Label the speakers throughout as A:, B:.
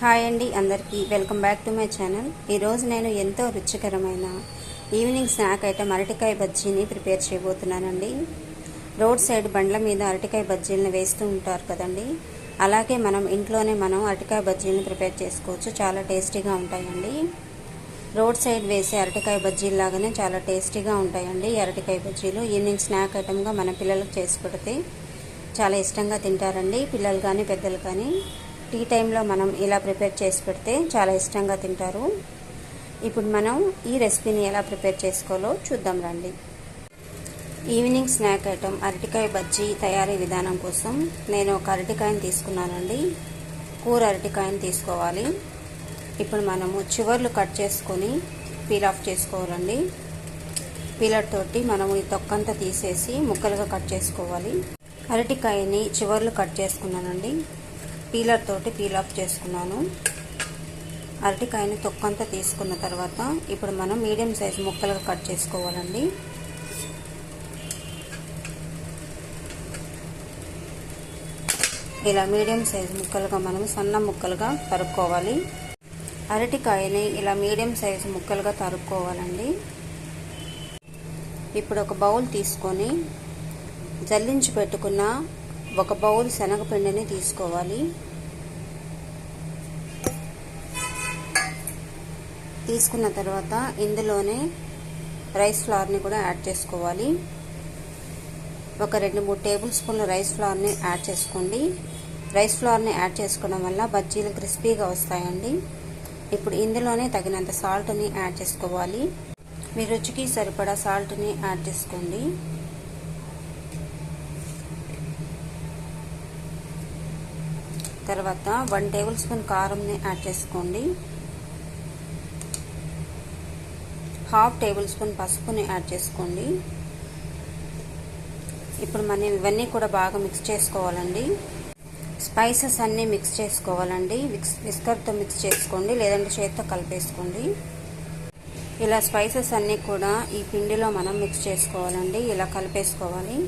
A: Hi అండి అందరికీ. Welcome back to my channel. ఈరోజు నేను ఎంతో రుచికరమైన ఈవినింగ్ స్నాక్ ఐటమ్ అరటికాయ బజ్జీని ప్రిపేర్ చేయబోతున్నానండి. రోడ్ సైడ్ బండ్ల మీద అరటికాయ బజ్జీలను వేస్తూ ఉంటారు కదండి. అలాగే మనం ఇంట్లోనే మనం అరటికాయ బజ్జీలను ప్రిపేర్ చేసుకోవచ్చు. చాలా టేస్టీగా ఉంటాయండి. రోడ్ సైడ్ వేసే అరటికాయ బజ్జీలు లాగానే చాలా టేస్టీగా ఉంటాయండి అరటికాయ బజ్జీలు. ఈవినింగ్ స్నాక్ ఐటమ్గా మన పిల్లలకు చేసి పెడితే చాలా ఇష్టంగా తింటారండి. పిల్లలు కానీ పెద్దలు కానీ. టీ టైంలో మనం ఇలా ప్రిపేర్ చేసి పెడితే చాలా ఇష్టంగా తింటారు. ఇప్పుడు మనం ఈ రెసిపీని ఎలా ప్రిపేర్ చేసుకోవాలో చూద్దాం రండి. ఈవినింగ్ స్నాక్ ఐటమ్ అరటికాయ బజ్జీ తయారీ విధానం కోసం నేను ఒక అరటికాయని తీసుకున్నానండి. కూర అరటికాయని తీసుకోవాలి. ఇప్పుడు మనము చివర్లు కట్ చేసుకొని పీల్ ఆఫ్ చేసుకోవాలండి. పీలర్ తోటి మనము ఈ తొక్కంతా తీసేసి ముక్కలుగా కట్ చేసుకోవాలి. అరటికాయని చివర్లు కట్ చేసుకున్నానండి. పీలర్ తోటి పీల్ ఆఫ్ చేసుకున్నాను. అరటికాయని తొక్కంతా తీసుకున్న తర్వాత ఇప్పుడు మనం మీడియం సైజ్ ముక్కలుగా కట్ చేసుకోవాలండి. ఇలా మీడియం సైజ్ ముక్కలుగా మనం సన్న ముక్కలుగా తరుక్కోవాలి. అరటికాయని ఇలా మీడియం సైజు ముక్కలుగా తరుక్కోవాలండి. ఇప్పుడు ఒక బౌల్ తీసుకొని జల్లించి పెట్టుకున్న ఒక బౌల్ శనగపిండిని తీసుకోవాలి. తీసుకున్న తర్వాత ఇందులోనే రైస్ ఫ్లవర్ని కూడా యాడ్ చేసుకోవాలి. ఒక రెండు మూడు టేబుల్ స్పూన్ల రైస్ ఫ్లవర్ని యాడ్ చేసుకోండి. రైస్ ఫ్లవర్ని యాడ్ చేసుకోవడం వల్ల బజ్జీలు క్రిస్పీగా వస్తాయండి. ఇప్పుడు ఇందులోనే తగినంత సాల్ట్ని యాడ్ చేసుకోవాలి. మీ రుచికి సరిపడా సాల్ట్ని యాడ్ చేసుకోండి. తర్వాత వన్ టేబుల్ స్పూన్ కారంని యాడ్ చేసుకోండి. హాఫ్ టేబుల్ స్పూన్ పసుపుని యాడ్ చేసుకోండి. ఇప్పుడు మనం ఇవన్నీ కూడా బాగా మిక్స్ చేసుకోవాలండి. స్పైసెస్ అన్నీ మిక్స్ చేసుకోవాలండి. విక్స్ విస్కర్తో మిక్స్ చేసుకోండి. లేదంటే చేత్తో కలిపేసుకోండి. ఇలా స్పైసెస్ అన్నీ కూడా ఈ పిండిలో మనం మిక్స్ చేసుకోవాలండి. ఇలా కలిపేసుకోవాలి.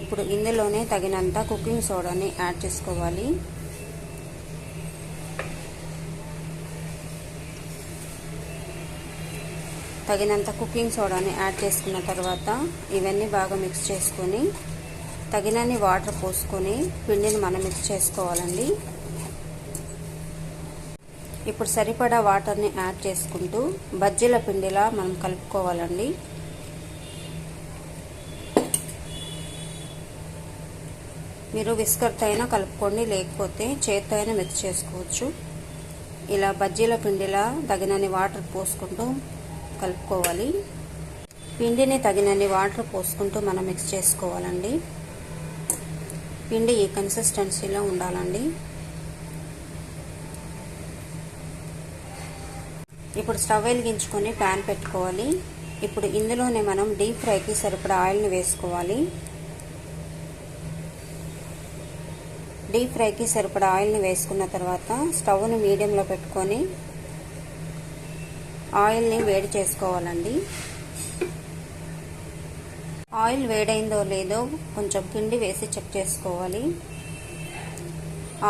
A: ఇప్పుడు ఇందులోనే తగినంత కుకింగ్ సోడాని యాడ్ చేసుకోవాలి. తగినంత కుకింగ్ సోడాని యాడ్ చేసుకున్న తర్వాత ఇవన్నీ బాగా మిక్స్ చేసుకొని తగినన్ని వాటర్ పోసుకొని పిండిని మనం మిక్స్ చేసుకోవాలండి. ఇప్పుడు సరిపడా వాటర్ని యాడ్ చేసుకుంటూ బజ్జీల పిండిలా మనం కలుపుకోవాలండి. మీరు విస్కర్తో అయినా కలుపుకోండి లేకపోతే చేత్తో అయినా మిక్స్ చేసుకోవచ్చు. ఇలా బజ్జీల పిండిలా తగినన్ని వాటర్ పోసుకుంటూ కలుపుకోవాలి. పిండిని తగినన్ని వాటర్ పోసుకుంటూ మనం మిక్స్ చేసుకోవాలండి. పిండి ఈ కన్సిస్టెన్సీలో ఉండాలండి. ఇప్పుడు స్టవ్ వెలిగించుకొని ప్యాన్ పెట్టుకోవాలి. ఇప్పుడు ఇందులోనే మనం డీప్ ఫ్రైకి సరిపడా ఆయిల్ని వేసుకోవాలి. డీప్ ఫ్రైకి సరిపడా ఆయిల్ని వేసుకున్న తర్వాత స్టవ్ని మీడియంలో పెట్టుకొని ఆయిల్ని వేడి చేసుకోవాలండి. ఆయిల్ వేడైందో లేదో కొంచెం పిండి వేసి చెక్ చేసుకోవాలి.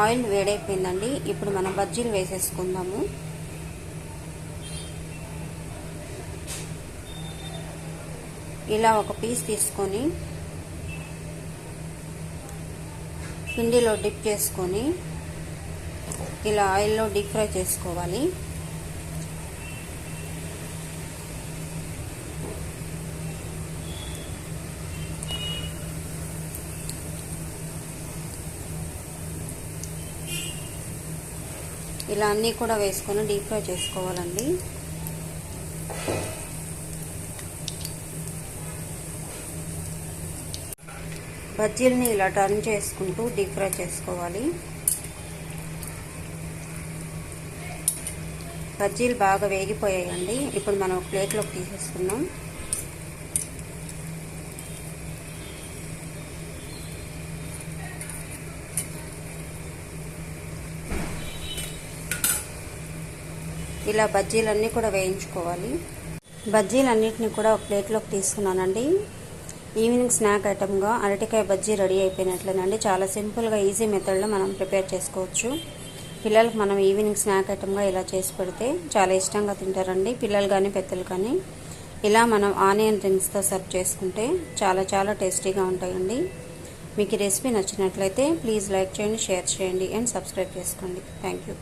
A: ఆయిల్ వేడైపోయిందండి. ఇప్పుడు మనం బజ్జీలు వేసేసుకుందాము. ఇలా ఒక పీస్ తీసుకొని పిండిలో డిప్ చేసుకొని ఇలా ఆయిల్లో డీప్ ఫ్రై చేసుకోవాలి. ఇలా అన్నీ కూడా వేసుకొని డీప్ ఫ్రై చేసుకోవాలండి. బజ్జీలని ఇలా టర్న్ చేసుకుంటూ డీప్ ఫ్రై చేసుకోవాలి. బజ్జీలు బాగా వేగిపోయాయండి. ఇప్పుడు మనం ప్లేట్లోకి తీసేసుకున్నాం ఇలా బజ్జీలన్నీ కూడా వేయించుకోవాలి. బజ్జీలన్నింటినీ కూడా ఒక ప్లేట్లోకి తీసుకున్నానండి. ఈవినింగ్ స్నాక్ ఐటమ్గా అరటికాయ బజ్జీ రెడీ అయిపోయినట్లేనండి. చాలా సింపుల్గా ఈజీ మెథడ్లో మనం ప్రిపేర్ చేసుకోవచ్చు. పిల్లలకు మనం ఈవినింగ్ స్నాక్ ఐటమ్గా ఇలా చేసి పెడితే చాలా ఇష్టంగా తింటారండి. పిల్లలు కానీ పెద్దలు కానీ. ఇలా మనం ఆనియన్ రింగ్స్తో సర్వ్ చేసుకుంటే చాలా చాలా టేస్టీగా ఉంటాయండి. మీకు ఈ రెసిపీ నచ్చినట్లయితే ప్లీజ్ లైక్ చేయండి షేర్ చేయండి అండ్ సబ్స్క్రైబ్ చేసుకోండి. Thank you.